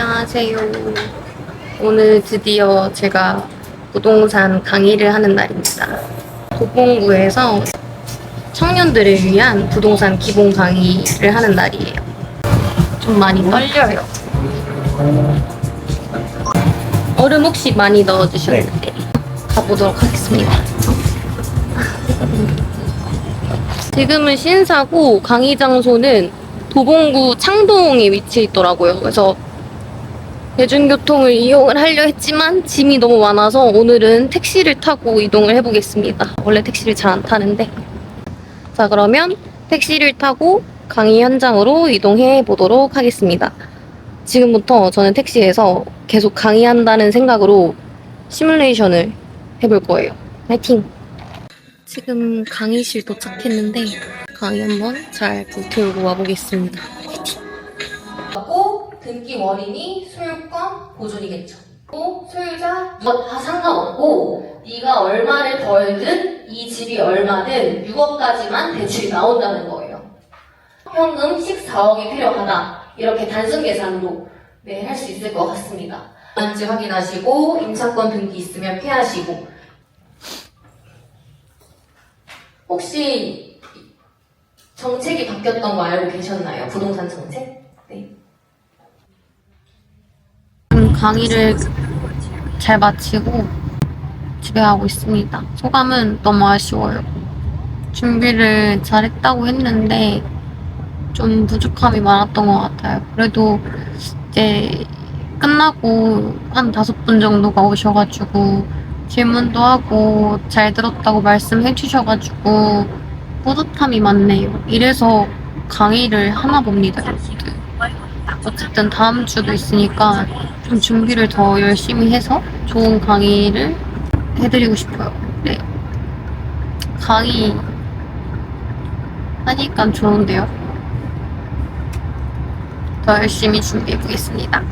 안녕하세요. 오늘 드디어 제가 부동산 강의를 하는 날입니다. 도봉구에서 청년들을 위한 부동산 기본 강의를 하는 날이에요. 좀 많이 떨려요. 얼음 혹시 많이 넣어주셨는데 가보도록 하겠습니다. 지금은 신사고 강의 장소는 도봉구 창동에 위치해 있더라고요. 그래서 대중교통을 이용을 하려 했지만 짐이 너무 많아서 오늘은 택시를 타고 이동을 해보겠습니다. 원래 택시를 잘 안 타는데. 자, 그러면 택시를 타고 강의 현장으로 이동해 보도록 하겠습니다. 지금부터 저는 택시에서 계속 강의한다는 생각으로 시뮬레이션을 해볼 거예요. 파이팅! 지금 강의실 도착했는데 강의 한번 잘 불태우고 와보겠습니다. 파이팅! 등기 원인이 소유권 보존이겠죠. 또 소유자 뭐다 상관없고 네가 얼마를 벌든 이 집이 얼마든 6억까지만 대출이 나온다는 거예요. 현금 14억이 필요하다. 이렇게 단순 계산으로 네, 할 수 있을 것 같습니다. 뭔지 확인하시고 임차권 등기 있으면 피하시고 혹시 정책이 바뀌었던 거 알고 계셨나요? 부동산 정책? 네. 지금 강의를 잘 마치고 집에 가고 있습니다. 소감은 너무 아쉬워요. 준비를 잘했다고 했는데 좀 부족함이 많았던 것 같아요. 그래도 이제 끝나고 한 다섯 분 정도가 오셔가지고 질문도 하고 잘 들었다고 말씀해 주셔가지고 뿌듯함이 많네요. 이래서 강의를 하나 봅니다. 어쨌든 다음 주도 있으니까 좀 준비를 더 열심히 해서 좋은 강의를 해드리고 싶어요. 네. 강의 하니까 좋은데요. 더 열심히 준비해 보겠습니다.